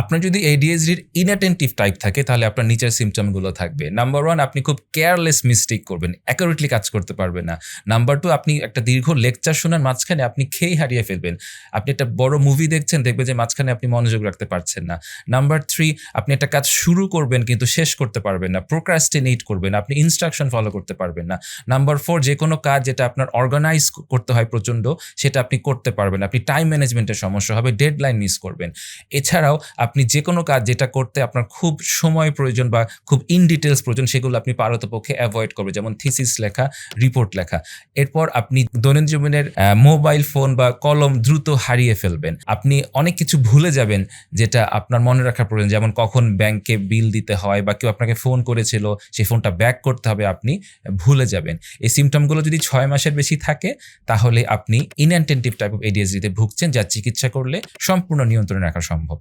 আপনার যদি এডিএসডির ইনঅ্যাটেন্টিভ টাইপ থাকে, তাহলে আপনার নিচের সিমটমগুলো থাকবে। নাম্বার ওয়ান আপনি খুব কেয়ারলেস মিস্টেক করবেন অ্যাকুরেটলি কাজ করতে পারবেন না। নাম্বার টু আপনি একটা দীর্ঘ লেকচার শোনার মাঝখানে আপনি খেয়ে হারিয়ে ফেলবেন। আপনি একটা বড় মুভি দেখছেন, দেখবেন যে মাঝখানে আপনি মনোযোগ রাখতে পারছেন না। নাম্বার থ্রি আপনি একটা কাজ শুরু করবেন, কিন্তু শেষ করতে পারবেন না। প্রোক্রাস্টিনেট করবেন, আপনি ইনস্ট্রাকশন ফলো করতে পারবেন না। নাম্বার ফোর যে কোনো কাজ যেটা আপনার অর্গানাইজ করতে হয় প্রচণ্ড, সেটা আপনি করতে পারবেন আপনি টাইম ম্যানেজমেন্টের সমস্যা হবে ডেডলাইন মিস করবেন। এছাড়াও আপনি যে কোনো কাজ যেটা করতে আপনার খুব সময় প্রয়োজন বা খুব ইন ডিটেলস প্রয়োজন, সেগুলো আপনি পারতপক্ষে অ্যাভয়েড করবে যেমন থিসিস লেখা রিপোর্ট লেখা। এরপর আপনি দৈনন্দিন জীবনের মোবাইল ফোন বা কলম দ্রুত হারিয়ে ফেলবেন। আপনি অনেক কিছু ভুলে যাবেন যেটা আপনার মনে রাখার প্রয়োজন। যেমন কখন ব্যাংকে বিল দিতে হয় বা কেউ আপনাকে ফোন করেছিল, সেই ফোনটা ব্যাক করতে হবে, আপনি ভুলে যাবেন। এই সিমটমগুলো যদি ছয় মাসের বেশি থাকে, তাহলে আপনি ইনঅ্যাটেন্টিভ টাইপ অফ এডিএসডিতে ভুগছেন, যা চিকিৎসা করলে সম্পূর্ণ নিয়ন্ত্রণে রাখা সম্ভব।